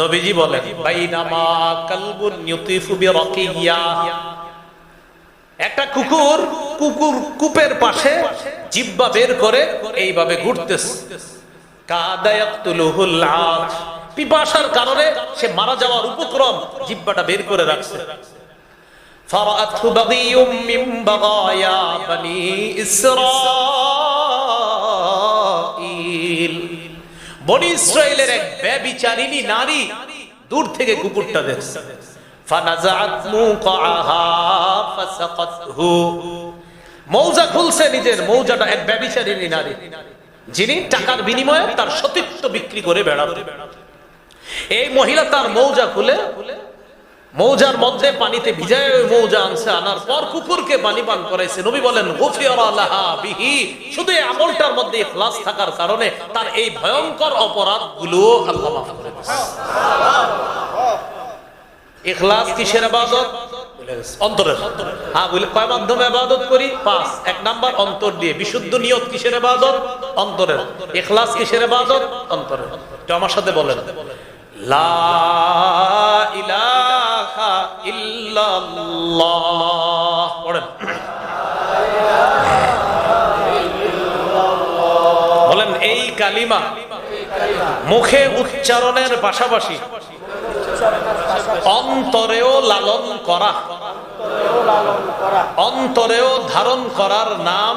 নবীজি বলেন, বাইনামা কালবুন ইউতিফু বিরাকিয়া একটা কুকুর কুকুর কূপের পাশে জিব্বা বের করে এইভাবে ঘুরতেছে। কাদায়াতুলুহুল আজ পিপাসার কারণে সে মারা যাওয়ার উপক্রম জিব্বাটা বের করে রাখছে। ফারাতহু বাগিয়ুম মিন বাগায়া বনি ইসরা। বনি ইসরায়েলের এক ব্যবিচারিনী নারী দূর থেকে কুকুরটা দেখছে। মৌজা খুলছে নিজের মৌজাটা এক ব্যভিচারিণী নারী। যিনি টাকার বিনিময়ে তার সতীত্ব বিক্রি করে বেড়াবে। এই মহিলা তার মৌজা খুলে মৌজার মধ্যে পানিতে ভিজায় ওই মৌজা আনছে, আনার পর কুকুরকে পানি পান করাইছে। নবী বলেন শুধু আমলটার মধ্যে ইখলাস থাকার কারণে তার এই ভয়ঙ্কর অপরাধগুলো আল্লাহ মাফ করে ইখলাস কিসের ইবাদত অন্তরের। হ্যাঁ বলে, কয় মাধ্যমে ইবাদত করি? পাঁচ। এক নাম্বার, অন্তর দিয়ে। বিশুদ্ধ নিয়ত কিসের ইবাদত অন্তরের। ইখলাস কিসের ইবাদত অন্তরের। তো আমার সাথে বলেন। লা ইলাহা বলেন এই কালিমা মুখে উচ্চারণের পাশাপাশি অন্তরেও লালন করা অন্তরেও ধারণ করার নাম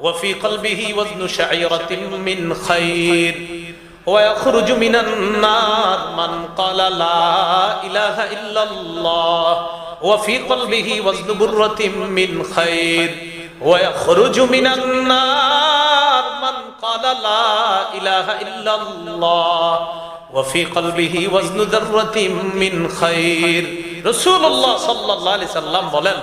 وفي قلبه وزن شعيرة من خير ويخرج من النار من قال لا إله إلا الله وفي قلبه وزن برة من خير ويخرج من النار من قال لا إله إلا الله وفي قلبه وزن ذرة من خير رسول الله صلى الله عليه وسلم বলেন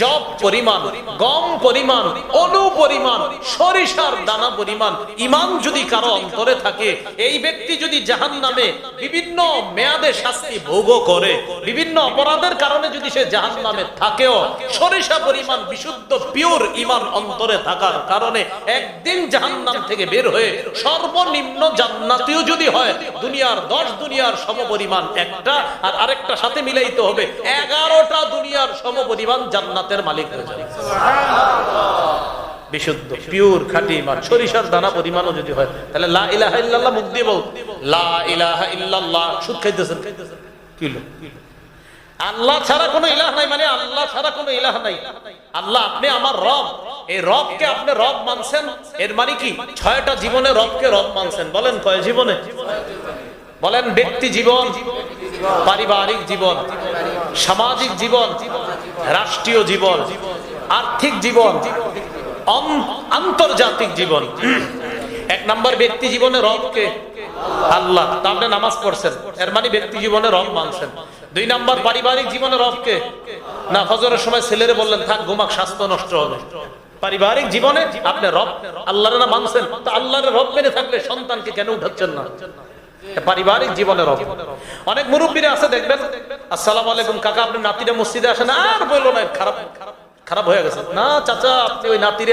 জব পরিমাণ, গম পরিমাণ, অনু পরিমাণ, সরিষার দানা পরিমাণ, ইমান যদি কারও অন্তরে থাকে, এই ব্যক্তি যদি জাহান নামে বিভিন্ন মেয়াদে শাস্তি ভোগ করে, বিভিন্ন অপরাধের কারণে যদি সে জাহান নামে থাকেও, সরিষা পরিমাণ, বিশুদ্ধ পিওর ইমান অন্তরে থাকার কারণে একদিন জাহান নাম থেকে বের হয়ে সর্বনিম্ন জান্নাতিও যদি হয়, দুনিয়ার দশ দুনিয়ার সমপরিমাণ একটা, আর আরেকটা সাথে মিলাইতে হবে, এগারোটা দুনিয়ার সমপরিমাণ জান্নাতের মালিক হয়ে যাবে। বিশুদ্ধ পিওর খাঁটি ইমান। সরিষার দানা পরিমাণও যদি হয়, তাহলে লা ইলাহা ইল্লাল্লাহ মুখ দিয়ে বল। লা ইলাহা ইল্লাল্লাহ, সুদ খাইতেছেন। কি হলো? আল্লাহ ছাড়া কোনো ইলাহ নাই মানে আল্লাহ ছাড়া কোনো ইলাহ নাই। আল্লাহ, আপনি আমার রব। এই রবকে আপনি রব মানছেন, এর মানে কি? ছয়টা জীবনে রবকে রব মানছেন। বলেন কয় জীবনে? বলেন ব্যক্তি জীবন, পারিবারিক জীবন, সামাজিক জীবন রাষ্ট্রীয় জীবন, আর্থিক জীবন আন্তর্জাতিক জীবন। এক নাম্বার ব্যক্তি জীবনে রবকে আল্লাহ, তা আপনি নামাজ পড়ছেন, এর মানে ব্যক্তি জীবনে রব মানছেন। দুই নাম্বার পারিবারিক জীবনে রবকে, না ফজরের সময় ছেলেরে বললেন, থাক, ঘুমাক, স্বাস্থ্য নষ্ট হবে। পারিবারিক জীবনে আপনি রব, আল্লাহর না মানছেন, তো আল্লাহর রব মেনে থাকলে সন্তানকে কেন উঠাচ্ছেন না? পারিবারিক জীবনের অনেক মুরব্বীরা আছে, দেখবেন, আসসালাম আলাইকুম, কাকা, আপনি নাতিরা মসজিদে আসেন, আর বলল না, খারাপ খারাপ হয়ে গেছে। না, চাচা, আপনি ওই নাতিরে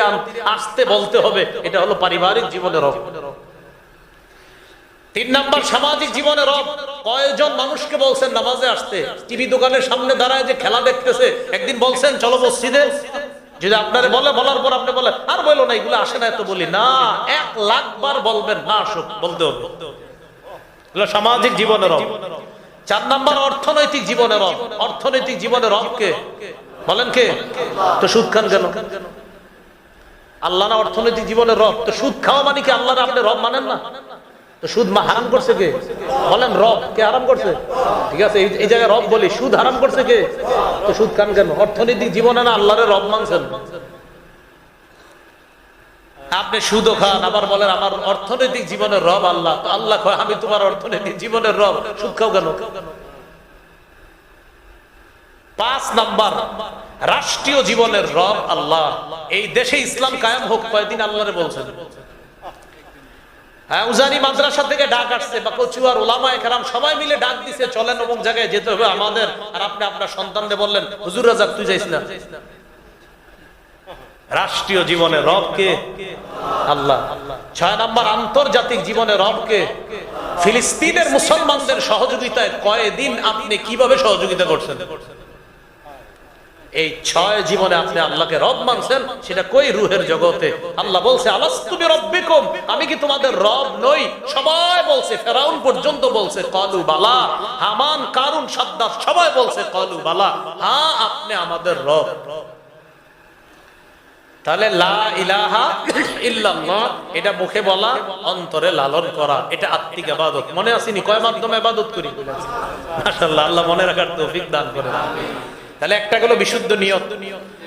আসতে বলতে হবে। এটা হলো পারিবারিক জীবনের রব। তিন নাম্বার, সামাজিক জীবনের রব। কয়জন মানুষকে বলছেন নামাজে আসতে? টিভি দোকানের সামনে দাঁড়ায় যে খেলা দেখতেছে, একদিন বলছেন, চলো মসজিদে। যদি আপনারে বলে, বলার পর আপনি বলেন, আর বলো না, এগুলো আসে না এত বলি, না, এক লাখ বার বলবেন, না আসুক, বলতে হবে। সামাজিক জীবনের রব। চার নাম্বার অর্থনৈতিক জীবনের রব। অর্থনৈতিক জীবনের রব কে বলেন কে? তো সুদ খান কেন? আল্লাহ না অর্থনৈতিক জীবনের রব। তো সুদ খাওয়া মানে কি আল্লাহ আপনি রব মানেন না? তো সুদ মা হারাম করছে কে? বলেন রব, কে হারাম করছে? ঠিক আছে এই জায়গায় রব বলি, সুদ হারাম করছে কে? তো সুদ খান কেন? অর্থনৈতিক জীবনে না আল্লাহরে রব মানছেন? আপনি সুদও খান, আবার বলেন, আমার অর্থনৈতিক জীবনের রব আল্লাহ। তো আল্লাহ কয়, আমি তোমার অর্থনৈতিক জীবনের রব। সুদ খাও কেন? পাঁচ নাম্বার, রাষ্ট্রীয় জীবনের রব আল্লাহ। এই দেশে ইসলাম কায়েম হোক, কয়দিন আল্লাহরে বলছেন? হ্যাঁ উজানি মাদ্রাসা থেকে ডাক আসছে, বা কচুয়ার ওলামা একরাম সবাই মিলে ডাক দিছে, চলেন অমুক জায়গায় যেতে হবে আমাদের। আর আপনি আপনার সন্তানদের বললেন, হুজুর রাজাক, তুই না। রাষ্ট্রীয় জীবনে রব কে আল্লাহ, ছয় নম্বর আন্তর্জাতিক জীবনে রব কে ফিলিস্তিনের মুসলমানদের সহযোগিতায় কয়দিন আপনি কীভাবে সহযোগিতা করছেন? এই ছয় জীবনে আপনি আল্লাহকে রব মানছেন, সেটা কই রুহের জগতে? আল্লাহ বলছে আমি কি তোমাদের রব নই? সবাই বলছে, ফেরাউন পর্যন্ত বলছে, কলু বালা। হামান, কারুন সাদ্দাত সবাই বলছে, কলু বালা। হ্যাঁ আপনি আমাদের রব। তাহলে লা ইলাহা ইল্লাল্লাহ, এটা মুখে বলা, অন্তরে লালন করা, এটা আত্মিক ইবাদত মনে আসেনি কয় মাধ্যমে ইবাদত করি? মাশাআল্লাহ, আল্লাহ মনে রাখার তৌফিক দান করে তাহলে একটা হলো বিশুদ্ধ নিয়ত,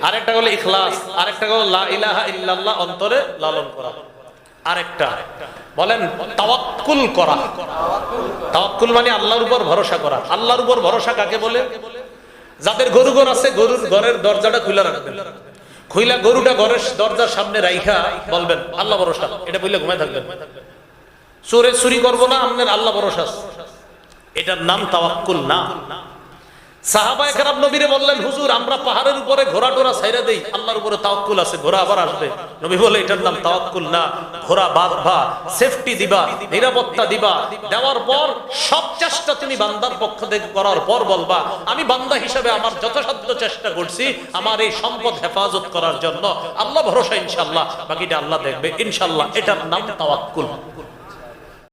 আরেকটা হলো ইখলাস, আরেকটা হলো লা ইলাহা ইল্লাল্লাহ, অন্তরে লালন করা। আরেকটা, বলেন তাওয়াক্কুল করা। তাওয়াক্কুল মানে আল্লাহর উপর ভরসা করা। আল্লাহর উপর ভরসা কাকে বলে? যাদের গরু ঘর আছে, গরুর ঘরের দরজাটা খুলে রাখবেন। খুইলা গরুটা ঘরের দরজার সামনে রাইখা বলবেন, আল্লাহ ভরসা। এটা বললে ঘুমায় থাকবেন। চোরে চুরি করব না আপনার আল্লাহ ভরসা এটার নাম তাওয়াক্কুল না। করার পর বলবা, আমি বান্দা হিসেবে আমার যথাসাধ্য চেষ্টা করছি আমার এই সম্পদ হেফাজত করার জন্য। আল্লাহ ভরসা ইনশাল্লাহ বাকিটা আল্লাহ দেখবে ইনশাল্লাহ এটার নাম তাওয়াক্কুল।